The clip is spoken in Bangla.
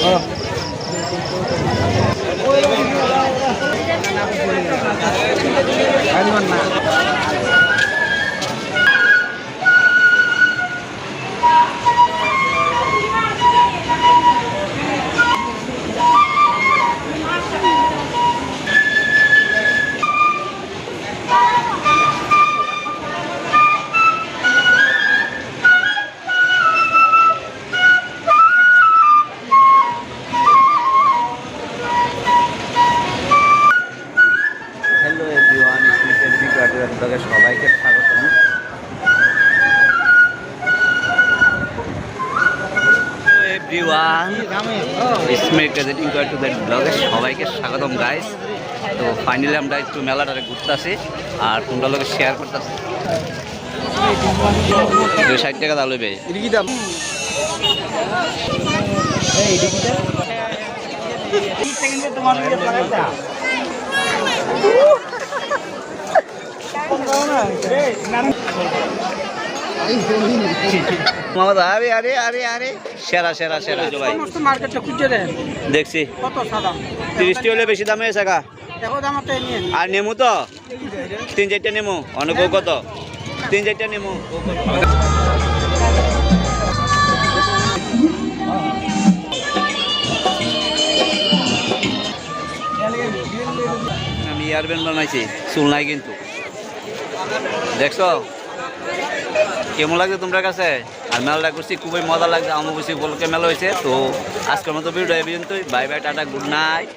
Oh. ব্লগে সবাইকে স্বাগতম। এভরিওয়ান স্মেট গেজেটিং টু দ্যাট ব্লগে সবাইকে স্বাগতম গাইস তো ফাইনালি আমরা একটু মেলাটারে ঘুরতেছি, আর তোমরা লোকে শেয়ার করতেছি। ষাট টাকা দাম লইবে। মামা আরে আরে আরে আরে। সেরা সেরা সেরা। ভাই। সমস্ত খুঁজে দেন। দেখছি। কত সাদা? তিরিশটি হলে বেশি দামে। আর নেমু তো? তিন চারটা নেমু। অনেক ও কত? তিন চারটা নেমু। আমি ইয়ারবেন বানাইছি। চুল নাই কিন্তু। দেখছ? কেমন লাগছে তোমরা কাছে? আর মেলাটা করছি খুবই মজা লাগছে বুঝছি বলকে মেলা হয়েছে, তো আজকের মতো ভিডিও এই পর্যন্তই। Bye bye, tata, good night.